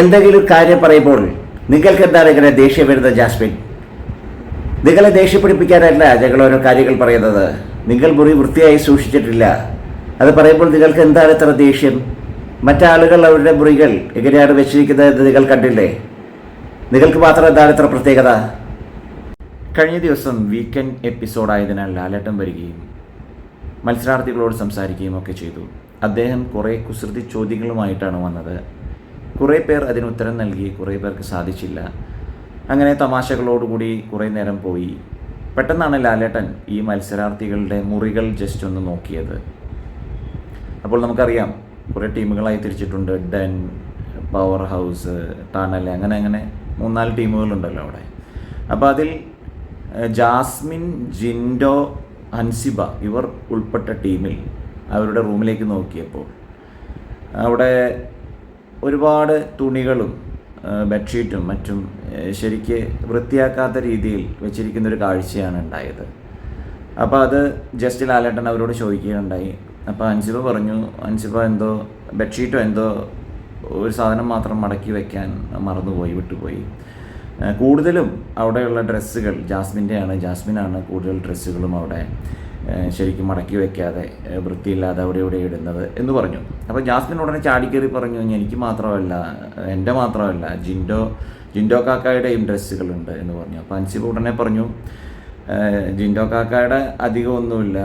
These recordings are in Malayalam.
എന്തെങ്കിലും കാര്യം പറയുമ്പോൾ നിങ്ങൾക്ക് എന്താണ് ഇങ്ങനെ ദേഷ്യം വരുന്നത് ജാസ്മിൻ? നിങ്ങളെ ദേഷ്യപ്പെടിപ്പിക്കാനല്ല ഞങ്ങൾ ഓരോ കാര്യങ്ങൾ പറയുന്നത്. നിങ്ങൾ മുറി വൃത്തിയായി സൂക്ഷിച്ചിട്ടില്ല. അത് പറയുമ്പോൾ നിങ്ങൾക്ക് എന്താണ് ഇത്ര ദേഷ്യം? മറ്റാളുകൾ അവരുടെ മുറികൾ എങ്ങനെയാണ് വെച്ചിരിക്കുന്നത് എന്ന് നിങ്ങൾ കണ്ടില്ലേ? നിങ്ങൾക്ക് മാത്രം എന്താണ് ഇത്ര പ്രത്യേകത? കഴിഞ്ഞ ദിവസം വീക്കെൻഡ് എപ്പിസോഡായതിനാൽ ലാലേട്ടം വരികയും മത്സരാർത്ഥികളോട് സംസാരിക്കുകയും ഒക്കെ ചെയ്തു. അദ്ദേഹം കുറേ കുസൃതി ചോദ്യങ്ങളുമായിട്ടാണ് വന്നത്. കുറേ പേർ അതിന് ഉത്തരം നൽകി കുറേ പേർക്ക് സാധിച്ചില്ല. അങ്ങനെ തമാശകളോടുകൂടി കുറേ നേരം പോയി. പെട്ടെന്നാണ് ലാലേട്ടൻ ഈ മത്സരാർത്ഥികളുടെ മുറികൾ ജസ്റ്റ് ഒന്ന് നോക്കിയത്. അപ്പോൾ നമുക്കറിയാം കുറേ ടീമുകളായി തിരിച്ചിട്ടുണ്ട്. ഡെൻ പവർ ഹൗസ് ടണൽ അങ്ങനെ അങ്ങനെ മൂന്നാൽ ടീമുകളുണ്ടല്ലോ അവിടെ. അപ്പോൾ അതിൽ ജാസ്മിൻ ജിൻഡോ ഹൻസിബ ഇവർ ഉൾപ്പെട്ട ടീമിൽ അവരുടെ റൂമിലേക്ക് നോക്കിയപ്പോൾ അവിടെ ഒരുപാട് തുണികളും ബെഡ്ഷീറ്റും മറ്റും ശരിക്ക് വൃത്തിയാക്കാത്ത രീതിയിൽ വെച്ചിരിക്കുന്ന ഒരു കാഴ്ചയാണ് ഉണ്ടായത്. അപ്പോൾ അത് ജസ്റ്റ് ലാലേട്ടൻ അവരോട് ചോദിക്കുകയുണ്ടായി. അപ്പോൾ അൻസിബ പറഞ്ഞു അൻസിബ എന്തോ ബെഡ്ഷീറ്റോ എന്തോ ഒരു സാധനം മാത്രം മടക്കി വെക്കാൻ മറന്നുപോയി വിട്ടുപോയി. കൂടുതലും അവിടെയുള്ള ഡ്രസ്സുകൾ ജാസ്മിന്റെയാണ് ജാസ്മിനാണ് കൂടുതൽ ഡ്രസ്സുകളും അവിടെ ശരിക്കും മടക്കി വെക്കാതെ വൃത്തിയില്ലാതെ അവിടെ ഇവിടെ ഇടുന്നത് എന്ന് പറഞ്ഞു. അപ്പോൾ ജാസ്മിൻ ഉടനെ ചാടിക്കേറി പറഞ്ഞു എനിക്ക് മാത്രമല്ല എന്റെ മാത്രമല്ല ജിൻഡോ ജിൻഡോ കാക്കായുടെയും ഡ്രസ്സുകളുണ്ട് എന്ന് പറഞ്ഞു. അപ്പോൾ അൻസിബ് ഉടനെ പറഞ്ഞു ജിൻഡോ കാക്കായുടെ അധികമൊന്നുമില്ല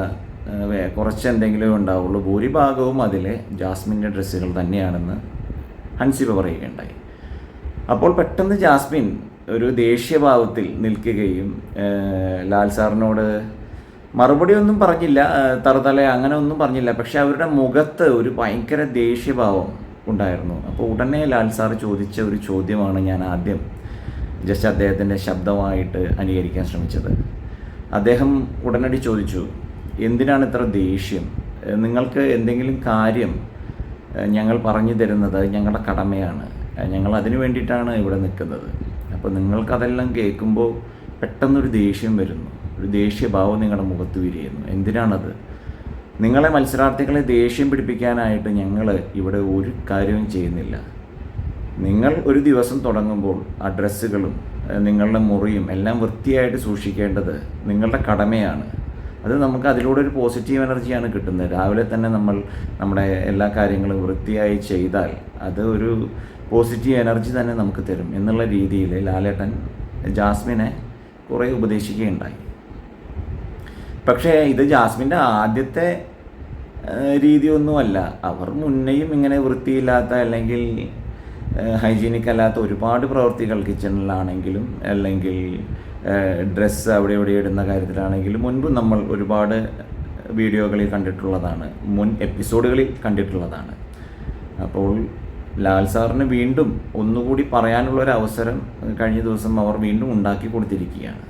കുറച്ച് എന്തെങ്കിലും ഉണ്ടാവുള്ളൂ. ഭൂരിഭാഗവും അതിൽ ജാസ്മിന്റെ ഡ്രസ്സുകൾ തന്നെയാണെന്ന് ഹൻസിബ പറയുകയുണ്ടായി. അപ്പോൾ പെട്ടെന്ന് ജാസ്മിൻ ഒരു ദേഷ്യഭാവത്തിൽ നിൽക്കുകയും ലാൽ സാറിനോട് മറുപടി ഒന്നും പറഞ്ഞില്ല തറുതല അങ്ങനെ ഒന്നും പറഞ്ഞില്ല. പക്ഷെ അവരുടെ മുഖത്ത് ഒരു ഭയങ്കര ദേഷ്യഭാവം ഉണ്ടായിരുന്നു. അപ്പോൾ ഉടനെ ലാൽ സാർ ചോദിച്ച ഒരു ചോദ്യമാണ് ഞാൻ ആദ്യം ജസ്റ്റ് അദ്ദേഹത്തിന്റെ ശബ്ദമായിട്ട് അനുകരിക്കാൻ ശ്രമിച്ചത്. അദ്ദേഹം ഉടനടി ചോദിച്ചു എന്തിനാണ് ഇത്ര ദേഷ്യം? നിങ്ങൾക്ക് എന്തെങ്കിലും കാര്യം ഞങ്ങൾ പറഞ്ഞു തരുന്നത് ഞങ്ങളുടെ കടമയാണ്. ഞങ്ങൾ അതിനു വേണ്ടിയിട്ടാണ് ഇവിടെ നിൽക്കുന്നത്. അപ്പോൾ നിങ്ങൾക്കതെല്ലാം കേൾക്കുമ്പോൾ പെട്ടെന്നൊരു ദേഷ്യം വരുന്നു. ഒരു ദേഷ്യഭാവം നിങ്ങളുടെ മുഖത്ത് വിരിയുന്നു. എന്തിനാണത്? നിങ്ങളെ മത്സരാർത്ഥികളെ ദേഷ്യം പിടിപ്പിക്കാനായിട്ട് ഞങ്ങൾ ഇവിടെ ഒരു കാര്യവും ചെയ്യുന്നില്ല. നിങ്ങൾ ഒരു ദിവസം തുടങ്ങുമ്പോൾ ആ ഡ്രസ്സുകളും നിങ്ങളുടെ മുറിയും എല്ലാം വൃത്തിയായിട്ട് സൂക്ഷിക്കേണ്ടത് നിങ്ങളുടെ കടമയാണ്. അത് നമുക്ക് അതിലൂടെ ഒരു പോസിറ്റീവ് എനർജിയാണ് കിട്ടുന്നത്. രാവിലെ തന്നെ നമ്മൾ നമ്മുടെ എല്ലാ കാര്യങ്ങളും വൃത്തിയായി ചെയ്താൽ അത് ഒരു പോസിറ്റീവ് എനർജി തന്നെ നമുക്ക് തരും എന്നുള്ള രീതിയിൽ ലാലേട്ടൻ ജാസ്മിനെ കുറേ ഉപദേശിക്കുകയുണ്ടായി. പക്ഷേ ഇത് ജാസ്മിന്റെ ആദ്യത്തെ രീതിയൊന്നുമല്ല. അവർ മുന്നേയും ഇങ്ങനെ വൃത്തിയില്ലാത്ത അല്ലെങ്കിൽ ഹൈജീനിക് അല്ലാത്ത ഒരുപാട് പ്രവൃത്തികൾ കിച്ചണിലാണെങ്കിലും അല്ലെങ്കിൽ ഡ്രസ്സ് അവിടെ ഇവിടെ ഇടുന്ന കാര്യത്തിലാണെങ്കിലും മുൻപ് നമ്മൾ ഒരുപാട് വീഡിയോകളിൽ കണ്ടിട്ടുള്ളതാണ്. മുൻ എപ്പിസോഡുകളിൽ കണ്ടിട്ടുള്ളതാണ്. അപ്പോൾ ലാൽ സാറിന് വീണ്ടും ഒന്നുകൂടി പറയാനുള്ള ഒരു അവസരം കഴിഞ്ഞ ദിവസം അവർ വീണ്ടും ഉണ്ടാക്കി കൊടുത്തിരിക്കുകയാണ്.